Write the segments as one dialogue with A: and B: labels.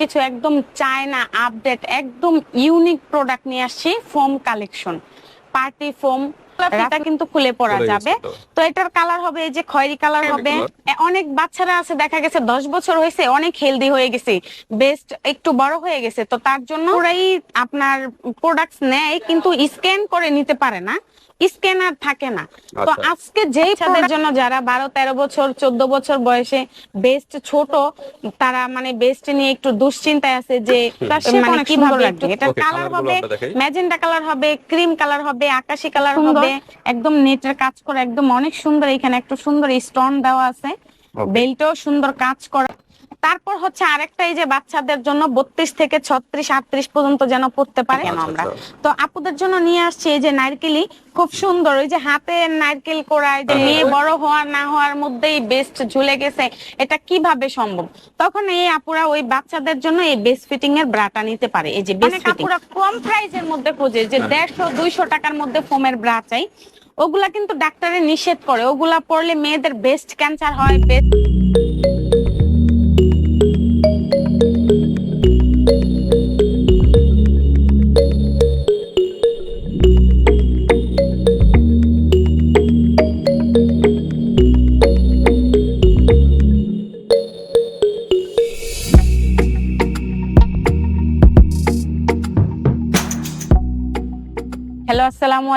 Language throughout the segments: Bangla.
A: কিছু একদম চায়না আপডেট একদম ইউনিক প্রোডাক্ট নিয়ে আসছি ফোম কালেকশন পার্টি ফোম এটা কিন্তু খুলে পড়া যাবে।
B: তো।
A: এটার কালার হবে এই যে খয়েরি কালার হবে। অনেক বাচ্চারা আছে দেখা গেছে দশ বছর হয়েছে অনেক হেলদি হয়ে গেছে। বেস্ট একটু বড় হয়ে গেছে তো তার জন্য ওরাই আপনার প্রোডাক্টস নেয় কিন্তু স্ক্যান করে নিতে পারে না। স্ক্যানার থাকে না। তো
B: আচ্ছা।
A: আজকে যেই তাদের জন্য যারা বারো তেরো বছর চোদ্দ বছর বয়সে বেস্ট ছোট তারা মানে বেস্ট নিয়ে একটু দুশ্চিন্তায় আছে যে মানে কীভাবে এটা কালার হবে। ম্যাজেন্টা কালার হবে ক্রিম কালার হবে আকাশি কালার হবে একদম নেটের কাজ করে একদম অনেক সুন্দর এখানে একটু সুন্দর স্টোন দেওয়া আছে। বেল্টও সুন্দর কাজ করা। তারপর হচ্ছে আরেকটা এই যে বাচ্চাদের জন্য বত্রিশ থেকে ছত্রিশ আটত্রিশ পর্যন্ত যেন পড়তে পারে। আমরা। তো আপুদের জন্য নিয়ে আসছি এই যে নারকেলি খুব সুন্দর ওই যে হাতে নারকেল কোড়ায় যে
B: হ্যাঁ,
A: মেয়ে। বড় হওয়ার না হওয়ার মধ্যেই বেস্ট ঝুলে গেছে। এটা কীভাবে সম্ভব? তখন এই আপুরা ওই বাচ্চাদের জন্য এই বেস্ট ফিটিং এর ব্রাটা নিতে পারে। এই যে অনেক আপুরা কম প্রাইসের মধ্যে খোঁজে যে
B: হ্যাঁ।
A: দেড়শো দুইশো টাকার মধ্যে ফোমের ব্রা চাই। ওগুলা কিন্তু ডাক্তারে নিষেধ করে। ওগুলা পড়লে মেয়েদের বেস্ট ক্যান্সার হয় বেস্ট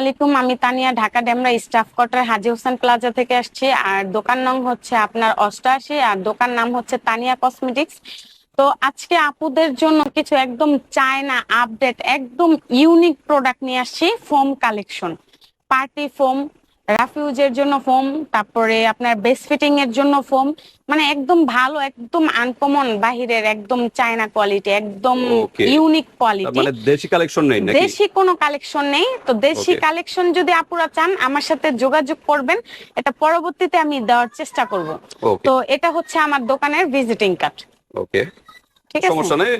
A: আলাইকুম, আমি Tania, Dhaka Demra staff quarter, Haji Hossain plaza থেকে আসছি। আর দোকান নাম হচ্ছে আপনার অষ্টাশি, আর দোকান নাম হচ্ছে তানিয়া কসমেটিক্স। তো আজকে আপুদের জন্য কিছু একদম চায়না আপডেট, একদম ইউনিক প্রোডাক্ট নিয়ে আসছি, ফোম কালেকশন। পার্টি ফোম রাফিউজের জন্য ফোম তারপরে আপনার বেস্ট ফিটিং এর জন্য ফোম মানে একদম ভালো একদম আনকমন বাহিরের একদম চায়না কোয়ালিটি একদম ইউনিক কোয়ালিটি
B: মানে দেশি কালেকশন নেই নাকি?
A: দেশি কোনো কালেকশন নেই তো দেশি কালেকশন যদি আপুরা চান আমার সাথে যোগাযোগ করবেন এটা পরবর্তীতে আমি দেওয়ার চেষ্টা করব। তো এটা হচ্ছে আমার দোকানের ভিজিটিং কার্ড
B: ওকে
A: ঠিক আছে?
B: সমস্যা নেই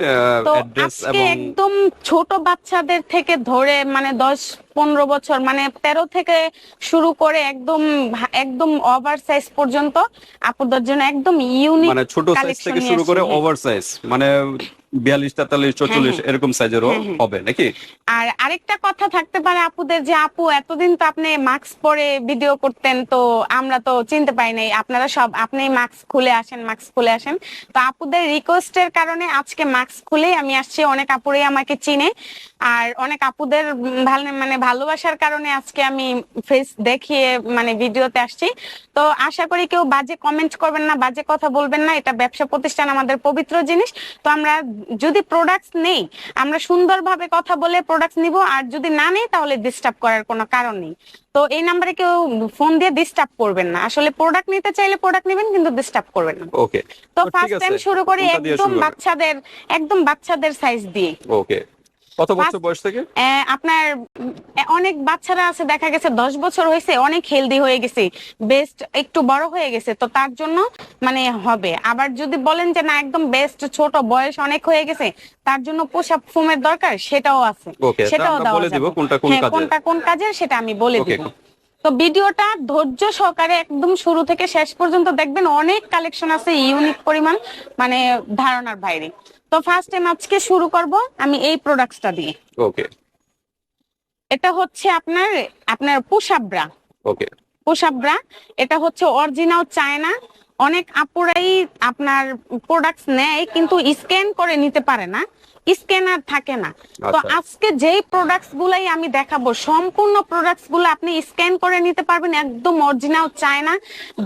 A: একদম ছোট বাচ্চাদের থেকে ধরে মানে দশ পনেরো বছর মানে তেরো থেকে শুরু করে একদম একদম ওভার সাইজ পর্যন্ত আপুদের জন্য একদম ইউনিক
B: মানে ছোট সাইজ থেকে শুরু করে ওভার সাইজ মানে বিয়াল্লিশ তেতাল্লিশ চল্লিশ
A: হ্যাঁ।
B: এরকম সাইজেরও
A: হ্যাঁ, হ্যাঁ।
B: হবে নাকি?
A: আর আরেকটা কথা থাকতে পারে আপুদের যে আপু এতদিন তো আপনি মাস্ক পরে ভিডিও করতেন তো আমরা তো চিনতে পাই নাই। আপনারা সব আপনি মাস্ক খুলে আসেন মাস্ক খুলে আসেন। তো আপুদের রিকোয়েস্টের কারণে আজকে মাস্ক আমি আসছি। অনেক আপুরেই আমাকে চিনে। আর অনেক আপুদের ভালো মানে ভালোবাসার কারণে আজকে আমি ফেস দেখিয়ে মানে ভিডিওতে আসছি। তো আশা করি কেউ বাজে কমেন্ট করবেন না বাজে কথা বলবেন না। এটা ব্যবসা প্রতিষ্ঠান আমাদের পবিত্র জিনিস। তো আমরা যদি প্রোডাক্টস নেই আমরা সুন্দরভাবে কথা বলে প্রোডাক্টস নিব আর যদি না নেই তাহলে ডিস্টার্ব করার কোনো কারণ নেই। তো এই নাম্বারে কেউ ফোন দিয়ে ডিস্টার্ব করবেন না। আসলে প্রোডাক্ট নিতে চাইলে প্রোডাক্ট নেবেন কিন্তু ডিস্টার্ব করবেন না।
B: ওকে
A: তো
B: তো
A: ফার্স্ট টাইম শুরু করি একদম বাচ্চাদের একদম বাচ্চাদের সাইজ দিয়ে।
B: ওকে কত বছর বয়স থেকে?
A: আপনার অনেক বাচ্চারা আছে দেখা গেছে দশ বছর হয়েছে অনেক হেলদি হয়ে গেছে বেস্ট একটু বড় হয়ে গেছে তো তার জন্য মানে হবে। আবার যদি বলেন যে না একদম বেস্ট ছোট বয়স অনেক হয়ে গেছে তার জন্য পোশাক ফোমের দরকার সেটাও আছে সেটাও দেওয়া
B: বলে দিব
A: যাবে।
B: কোনটা কোন
A: হ্যাঁ কোনটা কোন কাজের সেটা আমি বলে দিব। তো ভিডিওটা ধৈর্য সহকারে একদম শুরু থেকে শেষ পর্যন্ত দেখবেন অনেক কালেকশন আছে ইউনিক পরিমাণ মানে ধারণার বাইরে। তো ফার্স্ট টাইম আজকে শুরু করব আমি এই প্রোডাক্টসটা দিয়ে।
B: ওকে
A: এটা হচ্ছে আপনার আপনার পুষাবরা
B: ওকে
A: পুষাবরা এটা হচ্ছে অরিজিনাল চায়না অনেক আপুরাই আপনার প্রোডাক্টস নেয় কিন্তু স্ক্যান করে নিতে পারে না। স্ক্যানার থাকে না। তো
B: আচ্ছা।
A: আজকে যেই প্রোডাক্টস গুলাই আমি দেখাবো সম্পূর্ণ প্রোডাক্টসগুলো আপনি স্ক্যান করে নিতে পারবেন একদম অরিজিনাল চায়না।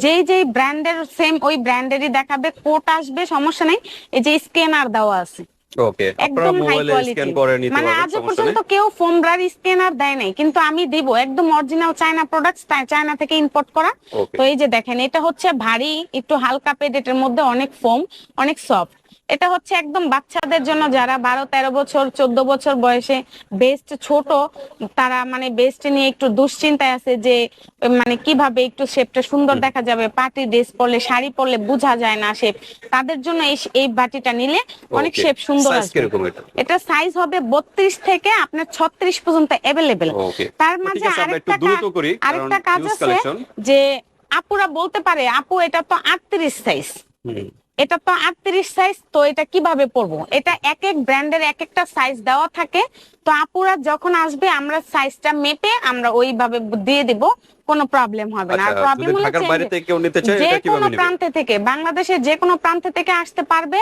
A: যেই যেই ব্র্যান্ডের সেম ওই ব্র্যান্ডেরই দেখাবে কোট আসবে সমস্যা নেই। এই যে স্ক্যানার দেওয়া আছে।
B: ওকে আপনারা
A: একদম হাই
B: মোবাইলে
A: কোয়ালিটি
B: স্ক্যান করে নিতে
A: মানে
B: পারবেন সমস্যা
A: পর্যন্ত কেউ ফোমরার স্ক্যানার দেয় নাই কিন্তু আমি দিব একদম অরিজিনাল চায়না প্রোডাক্টস চায়না থেকে ইম্পোর্ট করা। তো এই যে দেখেন এটা হচ্ছে ভারী একটু হালকা পেডেটের মধ্যে অনেক ফোম অনেক সফট এটা হচ্ছে একদম বাচ্চাদের জন্য যারা বারো তেরো বছর চোদ্দ বছর বয়সে বেস্ট ছোট তারা মানে বেস্ট নিয়ে একটু দুশ্চিন্তায় আছে যে মানে কীভাবে একটু শেপটা সুন্দর দেখা যাবে। পার্টি ড্রেস পরলে শাড়ি পরলে বোঝা যায় না শেপ তাদের জন্য এই এই বাটিটা নিলে অনেক. শেপ সুন্দর আসবে।
B: এটা?
A: সাইজ হবে বত্রিশ থেকে আপনার ছত্রিশ পর্যন্ত অ্যাভেলেবেল তার মাঝে আরেকটা আরেকটা কাজ আছে যে আপুরা বলতে পারে আপু এটা তো আটত্রিশ সাইজ এটা তো আটত্রিশ সাইজ তো এটা কীভাবে পরবো? এটা এক এক ব্র্যান্ডের এক একটা সাইজ দেওয়া থাকে। তো আপুরা যখন আসবে আমরা সাইজটা মেপে আমরা ওইভাবে দিয়ে দিব কোনো প্রবলেম হবে না। আর
B: আচ্ছা
A: প্রবলেম হলে
B: নিতে চায়
A: যে কোনো প্রান্তে থেকে বাংলাদেশের যে কোনো প্রান্ত থেকে আসতে পারবে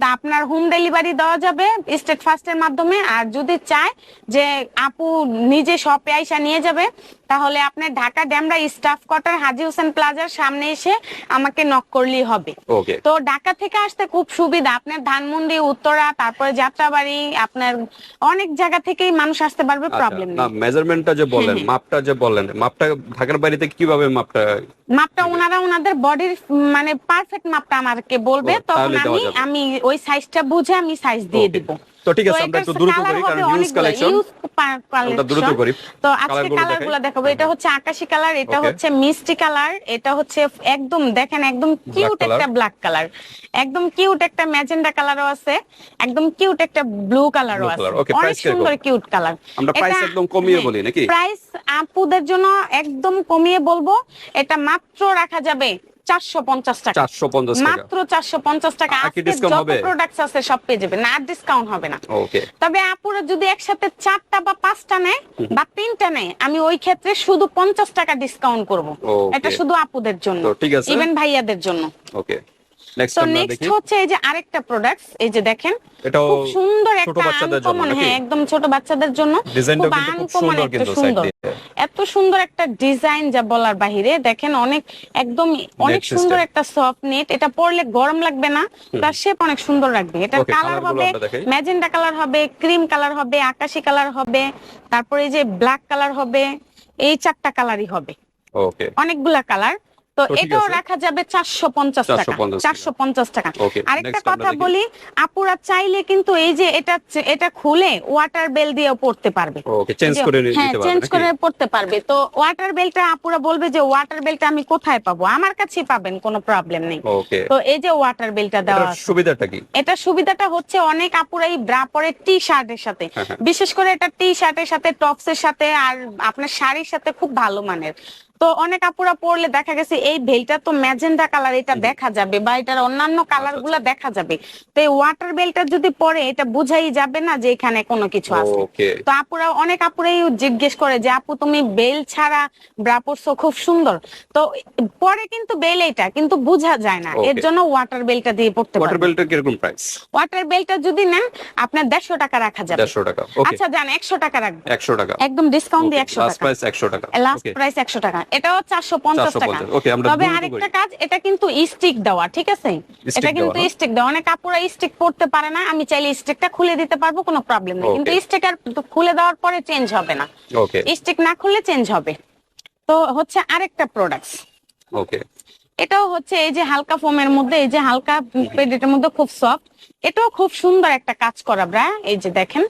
A: তা আপনার হোম ডেলিভারি দেওয়া যাবে স্টেট ফার্স্টের মাধ্যমে। আর যদি চায় যে আপু নিজে শপে আইসা নিয়ে যাবে তাহলে আপনার ঢাকা ড্যামরা স্টাফ কোয়ার্টার হাজি হোসেন প্লাজার সামনে এসে আমাকে নক করলেই হবে। তো ঢাকা থেকে আসতে খুব সুবিধা আপনার ধানমন্ডি উত্তরা তারপরে যাত্রাবাড়ি আপনার অনেক জায়গা থেকেই মানুষ আসতে পারবে প্রবলেম
B: আচ্ছা, না মেজারমেন্টটা যে বলেন মাপটা যে বলেন মাপটা ঢাকার বাড়িতে কীভাবে মাপটা
A: মাপটা ওনারা ওনাদের বডির মানে পারফেক্ট মাপটা আমাকে বলবে তখন আমি আমি ওই সাইজটা বুঝে আমি সাইজ দিয়ে. দিব।
B: তো ঠিক আছে আমরা একটু দ্রুত করি কারণ কালেকশন আমরা দ্রুত করি।
A: তো আজকে
B: কালারগুলো
A: দেখাবো এটা হচ্ছে আকাশি কালার এটা হচ্ছে মিষ্টি কালার এটা হচ্ছে একদম দেখেন একদম কিউট একটা ব্ল্যাক কালার একদম কিউট একটা ম্যাজেন্ডা কালারও আছে একদম কিউট একটা ব্লু কালারও আছে। অনেক সুন্দর কিউট কালার
B: আমরা প্রাইস একদম কমিয়ে বলি নাকি?
A: প্রাইস আপুদের জন্য একদম কমিয়ে বলব এটা মাত্র রাখা যাবে চারশো পঞ্চাশ টাকা।
B: চারশো পঞ্চাশ
A: মাত্র চারশো পঞ্চাশ টাকা। যত
B: হবে?
A: আছে সব পেয়ে যাবে না আর ডিসকাউন্ট হবে না। তবে আপুরা যদি একসাথে চারটা বা পাঁচটা নেয় বা তিনটা নেয় আমি ওই ক্ষেত্রে শুধু পঞ্চাশ টাকা ডিসকাউন্ট করব। এটা শুধু আপুদের জন্য।
B: ঠিক আছে।
A: ইভেন ভাইয়াদের জন্য।
B: ওকে
A: তো নেক্সট হচ্ছে এই যে আরেকটা প্রোডাক্টস এই যে দেখেন খুব সুন্দর একটা আনকমন হ্যাঁ একদম ছোট বাচ্চাদের জন্য খুব
B: সুন্দর
A: একটা সুন্দর। এত সুন্দর একটা ডিজাইন যা বলার বাহিরে দেখেন অনেক একদম অনেক সুন্দর একটা সফট নেট এটা পরলে গরম লাগবে না তার শেপ অনেক সুন্দর রাখবে এটা কালার হবে। ম্যাজেন্ডা কালার হবে ক্রিম কালার হবে আকাশি কালার হবে তারপরে এই যে ব্ল্যাক কালার হবে এই চারটা কালারই হবে।
B: ওকে
A: অনেকগুলা কালার তো এটাও রাখা যাবে চারশো পঞ্চাশ টাকা। চারশো পঞ্চাশ টাকা। আরেকটা কথা বলি আপুরা চাইলে কিন্তু এই যে এটা এটা খুলে ওয়াটার বেল দিয়েও পড়তে পারবে। হ্যাঁ চেঞ্জ করে পড়তে পারবে। তো ওয়াটার বেলটা আপুরা বলবে যে ওয়াটার বেলটা আমি কোথায় পাবো? আমার কাছেই পাবেন কোনো প্রবলেম নেই। তো এই যে ওয়াটার বেলটা দেওয়া
B: সুবিধাটা কি?
A: এটা সুবিধাটা হচ্ছে অনেক আপুরাই ব্রা পরে টি শার্টের সাথে।
B: হ্যাঁ, হ্যাঁ।
A: বিশেষ করে এটা টি শার্টের সাথে টপস এর সাথে আর আপনার শাড়ির সাথে খুব ভালো মানের। তো অনেক আপুরা পরলে দেখা গেছে এই বেলটা তো ম্যাজেন্ডা কালার এটা দেখা যাবে বা এটার অন্যান্য কালারগুলা দেখা যাবে। তো এই ওয়াটার বেলটা যদি পরে এটা বুঝাই যাবে না যে এখানে কোনো কিছু আছে। তো আপুরা অনেক আপুরাই জিজ্ঞেস করে যে আপু তুমি বেল ছাড়া ব্রা পরছো খুব সুন্দর। তো পরে কিন্তু বেল এটা কিন্তু বোঝা যায় না। এর জন্য ওয়াটার বেলটা দিয়ে পড়তে
B: ওয়াটার বেলটার কীরকম প্রাইস
A: ওয়াটার বেলটা যদি নেন আপনার দেড়শো টাকা রাখা যাবে।
B: দেড়শো টাকা
A: আচ্ছা জান একশো টাকা রাখব।
B: একশো টাকা।
A: একদম ডিসকাউন্ট দিয়ে একশো
B: লাস্ট
A: টাকা।
B: প্রাইস একশো টাকা
A: লাস্ট প্রাইস একশো টাকা। এটাও চারশো পঞ্চাশ টাকা।
B: 450 ওকে আমরা
A: তবে আরেকটা কাজ এটা কিন্তু স্টিক দেওয়া ঠিক আছে? এটা কিন্তু স্টিক দেওয়া। অনেক কাপড়া স্টিক পড়তে পারে না আমি চাইলে স্টিকটা খুলে দিতে পারব কোনো প্রবলেম নেই। কিন্তু খুলে দেওয়ার পরে চেঞ্জ হবে না। স্টিক না খুললে চেঞ্জ হবে। তো হচ্ছে আরেকটা প্রোডাক্টস
B: ওকে
A: এটাও হচ্ছে এই যে হালকা ফোমের মধ্যে এই যে হালকা পেডেটের মধ্যে খুব সফট এটাও খুব সুন্দর একটা কাজ করা ব্রা এই যে দেখেন।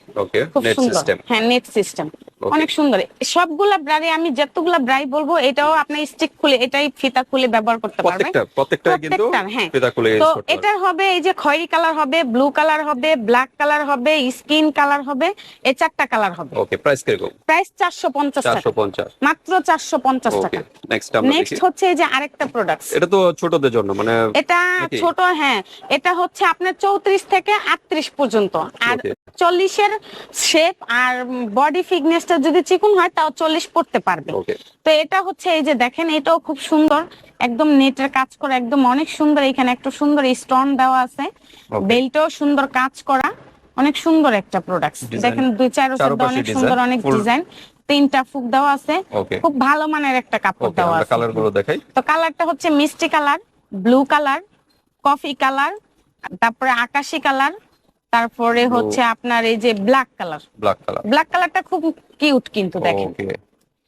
A: খুব সুন্দর। হ্যাঁ নেট সিস্টেম. অনেক সুন্দর। সবগুলা ব্রারে আমি যতগুলা ব্রাই বলব এটাও আপনি স্টিক খুলে এটাই ফিতা খুলে ব্যবহার করতে পারবেন।
B: প্রত্যেকটা প্রত্যেকটা কিন্তু
A: হ্যাঁ।
B: ফিতা খুলে
A: তো। এটার হবে এই যে খয়েরি কালার হবে ব্লু কালার হবে ব্ল্যাক কালার হবে স্কিন কালার হবে এই চারটা কালার হবে।
B: ওকে প্রাইস কীরকম
A: প্রাইস চারশো পঞ্চাশ টাকা।
B: চারশো পঞ্চাশ।
A: মাত্র চারশো পঞ্চাশ
B: ওকে
A: টাকা।
B: নেক্সট আমরা
A: নেক্সট হচ্ছে এই যে আরেকটা প্রোডাক্ট
B: এটা তো ছোটদের জন্য মানে
A: এটা ছোট হ্যাঁ। এটা হচ্ছে আপনার চৌত্রিশ থেকে আটত্রিশ পর্যন্ত। আর
B: Okay.
A: চল্লিশের শেপ আর বডি ফিটনেসটা যদি চিকুন হয় তাও চল্লিশ পড়তে পারবে। তো এটা হচ্ছে এই যে দেখেন এটাও খুব সুন্দর। একদম নেটের কাজ করা একদম অনেক সুন্দর। এখানে একটা সুন্দর স্টোন দেওয়া আছে. বেল্টও সুন্দর কাজ করা। অনেক সুন্দর একটা প্রোডাক্ট দেখেন দুই চার অনেক সুন্দর অনেক ডিজাইন তিনটা ফুক দেওয়া আছে। খুব ভালো মানের একটা কাপড় দেওয়া আছে।
B: কালারগুলো দেখাই।
A: তো কালারটা হচ্ছে মিষ্টি colour blue colour coffee colour তারপরে আকাশি কালার তারপরে হচ্ছে আপনার এই যে black colour
B: black colour
A: black কালারটা খুব কিউট কিন্তু দেখেন।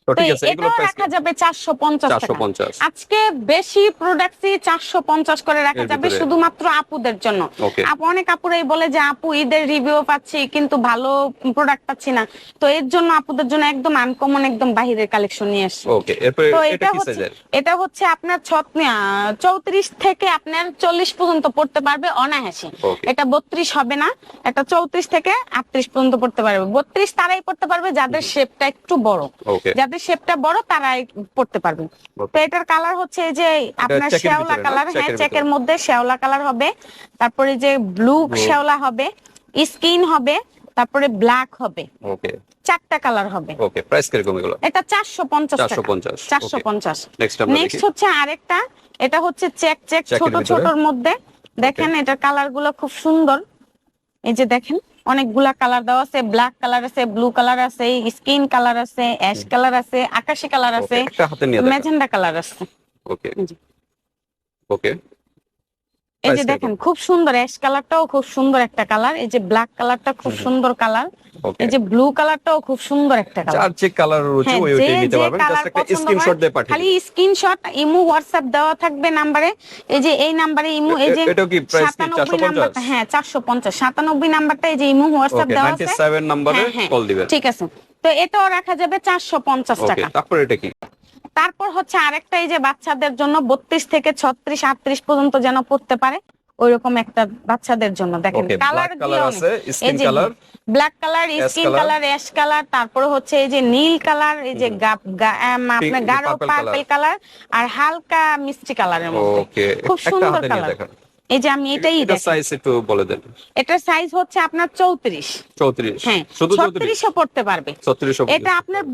B: তো
A: তো
B: ঠিক আছে এগুলো
A: রাখা যাবে চারশো পঞ্চাশ
B: চারশো
A: টাকা
B: পঞ্চাশ।
A: আজকে বেশি প্রোডাক্টই চারশো পঞ্চাশ করে রাখা যাবে শুধুমাত্র আপুদের জন্য। আপু অনেক আপুরাই বলে যে আপু ঈদের রিভিউ পাচ্ছি কিন্তু ভালো প্রোডাক্ট পাচ্ছি না। তো এর জন্য আপুদের জন্য একদম আনকমন একদম বাহিরের কালেকশন নিয়ে আসছি।
B: ওকে এরপরে এটা কি
A: হচ্ছে
B: সাইজের
A: এটা হচ্ছে আপনার চৌত্রিশ থেকে আপনার চল্লিশ পর্যন্ত পড়তে পারবে অনায়াসে। এটা বত্রিশ হবে না এটা চৌত্রিশ থেকে আটত্রিশ পর্যন্ত পড়তে পারবে। বত্রিশ তারাই পড়তে পারবে যাদের শেপটা একটু বড়।
B: ওকে
A: যাদের শেপটা বড় তারাই পড়তে পারবে। তো এটার কালার হচ্ছে এই যে আপনার শ্যাওলা কালার হ্যাঁ
B: চেকের
A: মধ্যে শ্যাওলা কালার হবে তারপরে যে ব্লু. শ্যাওলা হবে স্কিন হবে তারপরে ব্ল্যাক হবে।
B: ওকে
A: চারটা কালার হবে।
B: ওকে প্রাইস কীরকম এগুলো?
A: এটা চারশো পঞ্চাশ
B: চারশো পঞ্চাশ
A: চারশো পঞ্চাশ।
B: নেক্সট আমরা
A: নেক্সট হচ্ছে আরেকটা এটা হচ্ছে চেক চেক ছোট ছোটর মধ্যে। দেখেন এটার কালারগুলো খুব সুন্দর। এই যে দেখেন। অনেকগুলা কালার দেওয়া আছে ব্ল্যাক কালার আছে ব্লু কালার আছে স্কিন কালার আছে অ্যাশ কালার আছে আকাশি কালার আছে ম্যাজেন্ডা কালার আছে।
B: ওকে ওকে
A: এই যে দেখেন খুব সুন্দর অ্যাশ কালারটাও খুব সুন্দর একটা কালার এই যে ব্ল্যাক কালারটা খুব সুন্দর কালার এই যে ব্লু কালারটাও খুব সুন্দর একটা কালার
B: চার চেক কালার রয়েছে
A: হ্যাঁ,
B: ওই ওইটাই নিতে পারবেন জাস্ট একটা স্ক্রিনশট দিয়ে পাঠিয়ে
A: খালি স্ক্রিনশট ইমো হোয়াটসঅ্যাপ দেওয়া থাকবে নাম্বারে এই যে এই নাম্বারে ইমো এই যে
B: এ- এটাও কি প্রাইস কি?
A: 97 নাম্বারটা
B: 450
A: হ্যাঁ 450 97 নাম্বারটা এই যে ইমো হোয়াটসঅ্যাপ
B: ওকে
A: দেওয়া আছে।
B: 97 নম্বরে কল দিবেন।
A: ঠিক আছে। তো এটাও রাখা যাবে 450
B: ওকে
A: টাকা।
B: তারপর এটা কি?
A: তারপর হচ্ছে আরেকটা এই যে বাচ্চাদের জন্য 32 থেকে 36 38 পর্যন্ত যেন পড়তে পারে ওইরকম একটা বাচ্চাদের জন্য। দেখেন কালার
B: আছে skin colour
A: black colour skin colour ash colour তারপরে হচ্ছে এই যে নীল কালার এই যে আপনার গাঢ় পার্পেল কালার আর হালকা মিষ্টি কালারের মধ্যে। খুব সুন্দর কালার এই যে আমি এটাই
B: এটা সাইজ একটু বলে দেন।
A: এটার সাইজ হচ্ছে আপনার চৌত্রিশ।
B: 34
A: হ্যাঁ
B: শুধু 34
A: ছত্রিশও পড়তে পারবে।
B: 36
A: এটা আপনার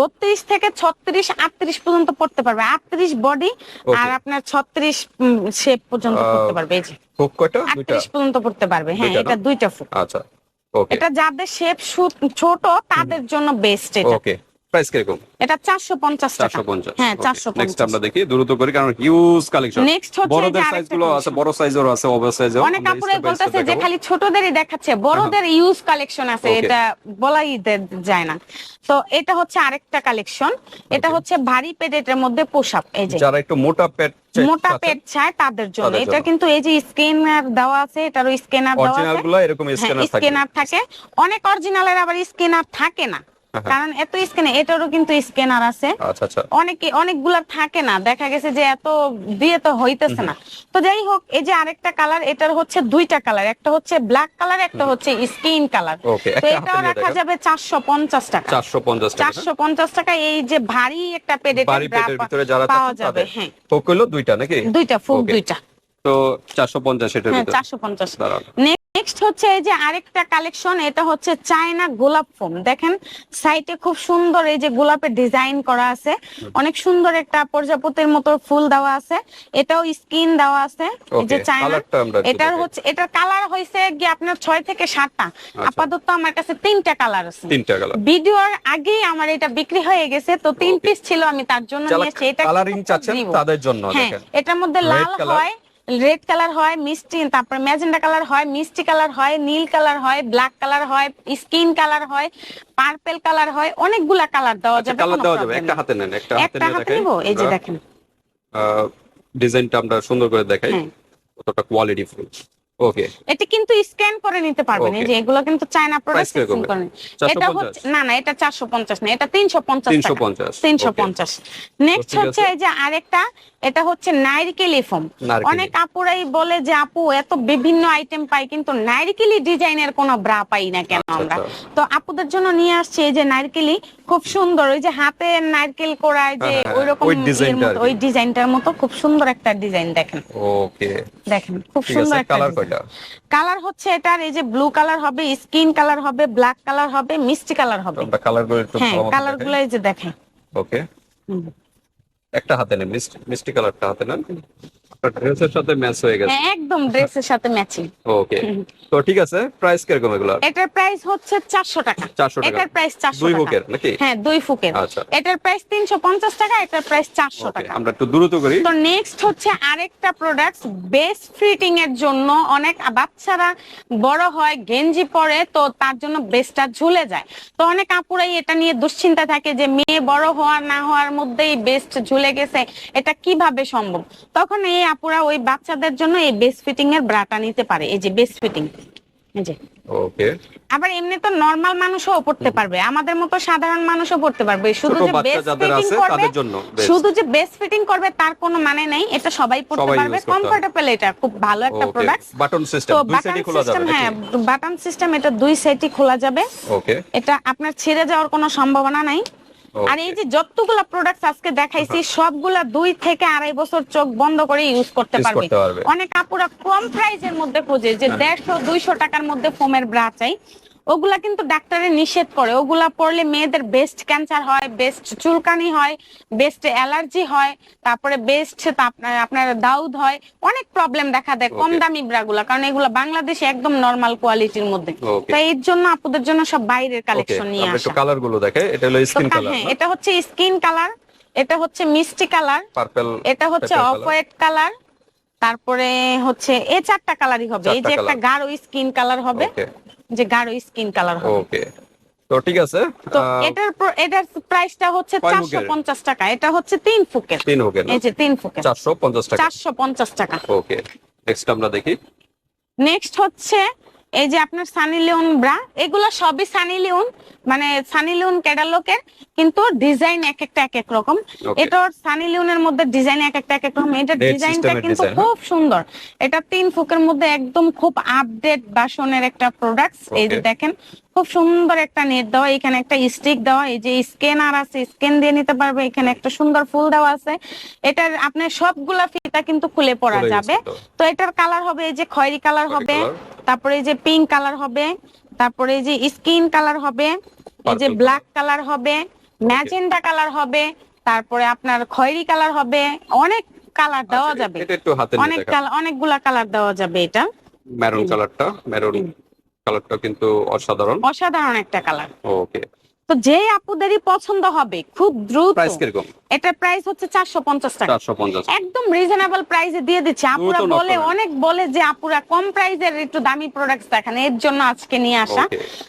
A: বত্রিশ থেকে ছত্রিশ আটত্রিশ পর্যন্ত পড়তে পারবে। আটত্রিশ বডি আর আপনার ছত্রিশ শেপ পর্যন্ত পড়তে পারবে। এই যে
B: খুব কয়টা? দুইটা।
A: আটত্রিশ পর্যন্ত পড়তে পারবে। হ্যাঁ এটা দুইটা ফুট
B: আচ্ছা ওকে
A: এটা যাদের শেপ ছোট তাদের জন্য বেস্ট এটা।
B: ওকে প্রাইস কীরকম?
A: এটা চারশো পঞ্চাশ টাকা।
B: 450
A: হ্যাঁ
B: নেক্সট আমরা দেখি দ্রুত করি কারণ হিউজ কালেকশন
A: Next হচ্ছে
B: বড়দের সাইজগুলো আছে বড় সাইজেরও আছে ওভার
A: অনেক কাপড়ে বলতেছে যে খালি ছোটদেরই দেখাচ্ছে বড়দের ইউজ কালেকশন আছে এটা বলাই যায় না। তো এটা হচ্ছে আরেকটা কালেকশন এটা হচ্ছে ভারী পেটের মধ্যে পোশাক এই যে।
B: যারা একটু মোটা পেট
A: মোটা পেট চায় তাদের জন্য। এটা কিন্তু এই যে স্ক্যানার দেওয়া আছে এটারও স্ক্যানার দেওয়া আছে।
B: এরকম
A: হ্যাঁ
B: স্ক্যানার থাকে।
A: অনেক অরিজিনালের আবার স্ক্যানার থাকে না।
B: হ্যাঁ।
A: কারণ এত স্ক্যানার এটারও কিন্তু স্ক্যানার আছে।
B: আচ্ছা আচ্ছা।
A: অনেকে অনেকগুলা থাকে না দেখা গেছে যে এত দিয়ে তো হইতেছে না। তো যাই হোক এই যে আরেকটা কালার এটার হচ্ছে দুইটা কালার একটা হচ্ছে ব্ল্যাক কালার একটা হচ্ছে স্কিন কালার তো এটাও রাখা যাবে চারশো পঞ্চাশ টাকা।
B: 450 টাকা
A: চারশো পঞ্চাশ টাকা এই যে ভারী একটা
B: পেটের ভিতরে যারা
A: পাওয়া যাবে হ্যাঁ।
B: হলো দুইটা নাকি?
A: দুইটা
B: Okay.
A: দুইটা।
B: তো 450 এটার
A: হ্যাঁ চারশো পঞ্চাশ। নেক্সট হচ্ছে এই যে আরেকটা কালেকশন এটা হচ্ছে চায়না গোলাপ ফোম। দেখেন সাইটে খুব সুন্দর এই যে গোলাপের ডিজাইন করা আছে। অনেক সুন্দর একটা প্রজাপতির মতো ফুল দেওয়া আছে। এটাও স্কিন দেওয়া আছে। এই যে চায়না এটার হচ্ছে এটার কালার হয়েছে কি আপনার ছয় থেকে সাতটা। আপাতত আমার কাছে তিনটা কালার আছে।
B: তিনটা কালার
A: ভিডিওর আগেই আমার এটা বিক্রি হয়ে গেছে তো তিন পিস ছিল আমি তার জন্য
B: যারা
A: নিয়ে এসেছি এটা
B: কালারিং চাচ্ছেন তাদের জন্য
A: হ্যাঁ
B: দেখেন।
A: এটার মধ্যে লাল হয় রেড কালার হয় মিষ্টি তারপরে ম্যাজেন্ডা কালার হয় মিষ্টি কালার হয় নীল কালার হয় ব্ল্যাক কালার হয় স্কিন কালার হয় পার্পল কালার হয় অনেকগুলা কালার দেওয়া
B: আচ্ছা
A: যাবে
B: কালার দেওয়া যাবে। একটা হাতে নেন একটা হাতে দেখাই।
A: এই যে দেখেন।
B: ডিজাইনটা আমরা সুন্দর করে দেখাই।
A: হ্যাঁ।
B: কতটা কোয়ালিটি ফুল ওকে।
A: এটা কিন্তু স্ক্যান করে নিতে পারবেন এই যে এগুলো কিন্তু চায়না প্রোডাক্ট
B: কীরকম?
A: করেন এটা হচ্ছে না না এটা চারশো পঞ্চাশ না এটা তিনশো পঞ্চাশ
B: তিনশো পঞ্চাশ
A: তিনশো পঞ্চাশ। নেক্সট হচ্ছে এই যে আরেকটা এটা হচ্ছে নাইরিকেলি ফোম অনেক আপুরাই বলে যে আপু এত বিভিন্ন আইটেম পাই কিন্তু নাইরিকেলি ডিজাইনের কোনো ব্রা পাই না কেন
B: আচ্ছা,
A: আমরা?
B: আচ্ছা।
A: তো আপুদের জন্য নিয়ে আসছে এই যে নারকেলি খুব সুন্দর। ওই যে হাতে নারকেল করায় যে
B: হ্যাঁ, হ্যাঁ,
A: ওইরকম
B: ওই আর কি।
A: ওই ডিজাইনটার মতো খুব সুন্দর একটা ডিজাইন দেখেন।
B: ওকে।
A: দেখেন খুব সুন্দর একটা
B: কালার
A: কালার হচ্ছে এটার এই যে ব্লু কালার হবে স্কিন কালার হবে ব্ল্যাক কালার হবে মিষ্টি কালার হবে।
B: কালারগুলো একটু
A: হ্যাঁ কালারগুলো এই যে দেখেন।
B: ওকে। একটা হাতে নেন মিষ্টি কালারটা হাতে নেন। ড্রেসের সাথে ম্যাচ হয়ে গেছে।
A: হ্যাঁ একদম ড্রেসের সাথে ম্যাচিং।
B: ওকে তো ঠিক আছে প্রাইস কীরকম এগুলো
A: এটার প্রাইস হচ্ছে চারশো টাকা।
B: 400 টাকা।
A: এটার প্রাইস চারশো
B: দুই
A: টাকা।
B: বুকের নাকি?
A: হ্যাঁ দুই ফুকের।
B: আচ্ছা।
A: এটার প্রাইস তিনশো পঞ্চাশ টাকা এটার প্রাইস চারশো
B: ওকে
A: টাকা।
B: আমরা একটু দ্রুত করি।
A: তো নেক্সট হচ্ছে আরেকটা প্রোডাক্ট বেস্ট ফিটিং এর জন্য অনেক বাচ্চারা বড় হয় গেঞ্জি পরে তো তার জন্য বেস্টটা ঝুলে যায়। তো অনেক আপুরাই এটা নিয়ে দুশ্চিন্তা থাকে যে মেয়ে বড় হওয়ার না হওয়ার মধ্যেই বেস্ট ঝুলে গেছে এটা কীভাবে সম্ভব? তখন এই আপুরা ওই বাচ্চাদের জন্য এই বেস্ট ফিটিং এর ব্রাটা নিতে পারে এই যে বেস্ট ফিটিং
B: ওকে
A: আবার এমনি তো নর্মাল মানুষও পড়তে পারবে আমাদের মতো সাধারণ মানুষও পড়তে পারবে। শুধু যে বেস্ট ফিটিং করবে। শুধু যে বেস্ট ফিটিং করবে তার কোনো মানে নেই এটা সবাই পড়তে পারবে। কমফোর্টেবল এটা খুব ভালো একটা প্রোডাক্ট
B: বাটন সিস্টেম
A: তো
B: দুই
A: বাটন
B: খোলা যাবে
A: সিস্টেম হ্যাঁ বাটন সিস্টেম এটা দুই সাইডই খোলা যাবে।
B: ওকে
A: এটা আপনার ছিঁড়ে যাওয়ার কোনো সম্ভাবনা নাই. আর এই যে যতগুলা প্রোডাক্ট আজকে দেখাইছি সবগুলা দুই থেকে আড়াই বছর চোখ বন্ধ করে ইউজ করতে পারবে। অনেক আপুরা কম প্রাইজের মধ্যে খোঁজে যে
B: হ্যাঁ।
A: দেড়শো দুইশো টাকার মধ্যে ফোমের ব্রা চাই। ওগুলা কিন্তু ডাক্তারে নিষেধ করে। ওগুলা পড়লে মেয়েদের বেস্ট ক্যান্সার হয় বেস্ট চুলকানি হয় বেস্ট অ্যালার্জি হয় তারপরে বেস্ট আপনার দাউদ হয়। অনেক প্রবলেম দেখা দেয় কম. দামি ব্রাগুলা কারণ এগুলা বাংলাদেশে একদম নর্মাল কোয়ালিটির মধ্যে। তো এর জন্য আপুদের জন্য সব বাইরের কালেকশন নিয়ে আসা।
B: কালারগুলো দেখে এটা হলো স্কিন কালার
A: হ্যাঁ এটা হচ্ছে স্কিন কালার এটা হচ্ছে মিষ্টি কালার
B: পার্পল
A: এটা হচ্ছে অফ হোয়াইট কালার তারপরে হচ্ছে এই চারটা কালারই হবে। এই যে একটা। গাঢ় স্কিন কালার হবে। যে গাঢ় স্কিন কালার হবে।
B: ওকে তো ঠিক আছে
A: তো এটার এটার প্রাইসটা হচ্ছে
B: কয়
A: চারশো
B: মুখের?
A: পঞ্চাশ টাকা। এটা হচ্ছে তিন ফুকের।
B: তিন ফুকের
A: এই যে তিন ফুকের।
B: চারশো পঞ্চাশ টাকা।
A: চারশো পঞ্চাশ টাকা।
B: ওকে নেক্সট আমরা দেখি।
A: নেক্সট হচ্ছে এই যে আপনার সানি লিওন ব্রা এগুলো সবই সানি লিওন মানে সানি লিওন ক্যাটালগের কিন্তু ডিজাইন এক একটা এক এক রকম. এটার সানি লিওনের মধ্যে ডিজাইন এক একটা এক এক রকম। এটার ডিজাইনটা কিন্তু খুব সুন্দর। এটা তিন ফুকের মধ্যে একদম খুব আপডেট বাসনের একটা প্রোডাক্ট এই যে দেখেন খুব সুন্দর একটা নেট দেওয়া। এখানে একটা স্টিক দেওয়া। এই যে স্ক্যানার আছে স্ক্যান দিয়ে নিতে পারবে। এখানে একটা সুন্দর ফুল দেওয়া আছে। এটার আপনার সবগুলা ফিতা কিন্তু খুলে পড়া যাবে। তো। এটার কালার হবে এই যে খয়েরি কালার হবে। তারপরে এই যে পিঙ্ক কালার হবে। তারপরে এই যে স্কিন কালার হবে। এই যে ব্ল্যাক কালার হবে ম্যাজেন্ডা কালার হবে তারপরে আপনার খয়েরি কালার হবে অনেক কালার দেওয়া
B: আচ্ছা,
A: যাবে।
B: এটা একটু হাতে
A: অনেক কালার অনেকগুলা কালার দেওয়া যাবে এটা।
B: মেরুন কালারটা মেরুন কালারটা কিন্তু অসাধারণ।
A: অসাধারণ একটা কালার
B: ওকে
A: তো যে আপুদেরই পছন্দ হবে খুব দ্রুত এটার প্রাইস হচ্ছে চারশো পঞ্চাশ টাকা। একদম রিজনেবল প্রাইসে দিয়ে দিচ্ছে। আপুরা বলে অনেক বলে যে আপুরা কম প্রাইসের একটু দামি প্রোডাক্ট দেখান এর জন্য আজকে নিয়ে আসা।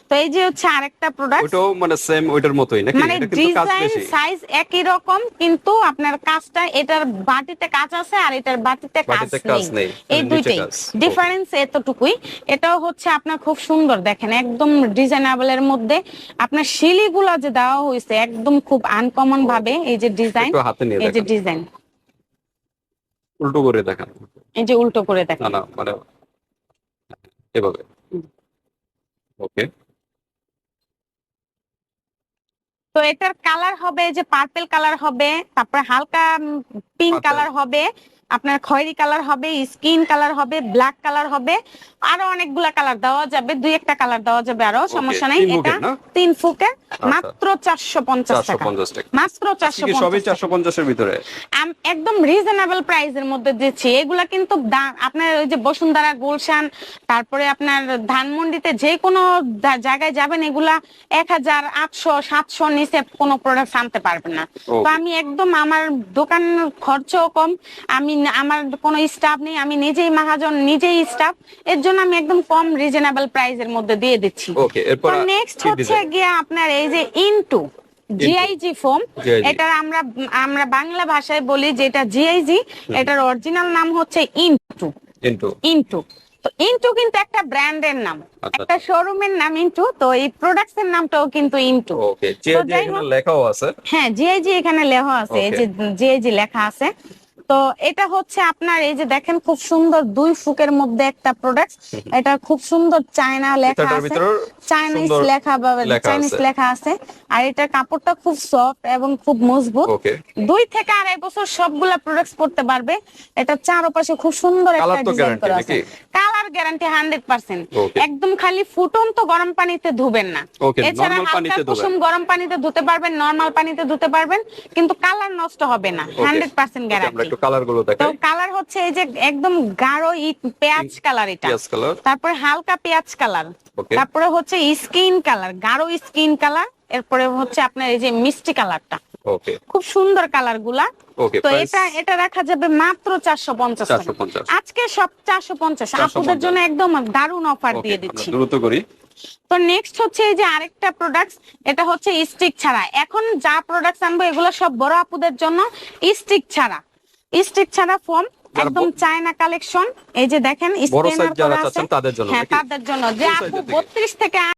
A: তো এই যে হচ্ছে আরেকটা প্রোডাক্ট
B: মানে সেম ওইটার মতোই নাকি?
A: মানে
B: এটা
A: ডিজাইন সাইজ একই রকম কিন্তু আপনার কাজটা এটার বাটিতে কাজ আছে আর এটার বাটিতে কাজ নেই।
B: নেই,
A: এই দুইটাই। ডিফারেন্স এতটুকুই। এটাও হচ্ছে আপনার খুব সুন্দর দেখেন একদম ডিজাইনেবল এর মধ্যে। আপনার শিলিগুলা যে দেওয়া হয়েছে একদম খুব আনকমন ভাবে এই যে ডিজাইন এই যে ডিজাইন
B: উল্টো করে দেখেন।
A: এই যে উল্টো করে দেখেন।
B: না মানে এভাবে। ওকে।
A: তো এটার কালার হবে যে পার্পল কালার হবে তারপরে হালকা পিঙ্ক কালার হবে আপনার খয়েরি কালার হবে স্কিন কালার হবে ব্ল্যাক কালার হবে আরও অনেকগুলা কালার দেওয়া যাবে দুই একটা কালার দেওয়া যাবে আরও সমস্যা নাই এটা তিন ফুকের মাত্র চারশো পঞ্চাশ
B: চারশো
A: টাকা। মাত্র চারশো
B: কি সবই চারশো পঞ্চাশের ভিতরে?
A: একদম রিজনেবল প্রাইসের মধ্যে দিচ্ছি। এগুলা কিন্তু আপনার ওই যে বসুন্ধরা গুলশান তারপরে আপনার ধানমন্ডিতে যে কোনো জায়গায় যাবেন এগুলা এক হাজার আটশো সাতশো নিচে কোনো প্রোডাক্ট আনতে পারবেন না। তো আমি একদম আমার দোকান খরচও কম আমি আমার কোনো স্টাফ নেই আমি নিজেই মহাজন নিজেই স্টাফ এর জন্য আমি একদম কম রিজনেবল প্রাইসের মধ্যে দিয়ে দিচ্ছি।
B: ওকে এরপর
A: নেক্সট হচ্ছে গিয়ে আপনার এই যে ইনটু জিআইজি ফোম এটা আমরা আমরা বাংলা ভাষায় বলি যেটা জিআইজি এটার অরিজিনাল নাম হচ্ছে ইনটু
B: ইন্টু
A: ইনটু তো ইনটু কিন্তু একটা ব্র্যান্ডের নাম।
B: আচ্ছা।
A: একটা শোরুমের নাম ইনটু তো এই প্রোডাক্টস এর নামটাও কিন্তু ইনটু
B: ওকে এখানে
A: হোক-
B: লেখাও আছে।
A: হ্যাঁ জিআইজি এখানে লেখা আছে এই যে জিআইজি লেখা আছে। তো এটা হচ্ছে আপনার এই যে দেখেন খুব সুন্দর দুই ফুকের মধ্যে একটা প্রোডাক্ট এটা খুব সুন্দর চায়না লেখা আছে। চাইনিজ লেখা বা চাইনিজ লেখা আছে। আর এটা কাপড়টা খুব সফট এবং খুব মজবুত। দুই থেকে আড়াই বছর সবগুলা প্রোডাক্ট পড়তে পারবে। এটা চারপাশে খুব সুন্দর একটা ডিজাইন করা আছে। কালার গ্যারান্টি হান্ড্রেড পার্সেন্ট একদম খালি ফুটন্ত গরম পানিতে ধুবেন না। এছাড়া হালকা কুসুম গরম পানিতে ধুতে পারবেন নর্মাল পানিতে ধুতে পারবেন কিন্তু কালার নষ্ট হবে না। হান্ড্রেড পার্সেন্ট গ্যারান্টি
B: একটু কালারগুলো
A: তো
B: দেখাই।
A: কালার হচ্ছে এই যে একদম গাঢ় পেঁয়াজ কালার এটা।
B: পিয়াজ কালার
A: তারপরে হালকা পেঁয়াজ কালার তারপরে হচ্ছে স্কিন কালার গাঢ় স্কিন কালার এরপরে হচ্ছে আপনার এই যে মিষ্টি কালারটা
B: ওকে
A: খুব সুন্দর
B: কালারগুলা।
A: তো এটা এটা রাখা যাবে মাত্র চারশো পঞ্চাশ আজকে সব চারশো পঞ্চাশ।
B: 450
A: আপুদের জন্য একদম দারুণ অফার দিয়ে দিচ্ছি।
B: দ্রুত করি।
A: তো নেক্সট হচ্ছে এই যে আরেকটা প্রোডাক্ট এটা হচ্ছে স্টিক ছাড়া। এখন যা প্রোডাক্ট আনব এগুলো সব বড় আপুদের জন্য স্টিক ছাড়া। স্টিক ছাড়া ফোম একদম চায়না কালেকশন। এই যে দেখেন
B: যারা
A: করা আছে।
B: তাদের জন্য
A: হ্যাঁ তাদের জন্য। যে আপু
B: size এর থেকে?
A: বত্রিশ থেকে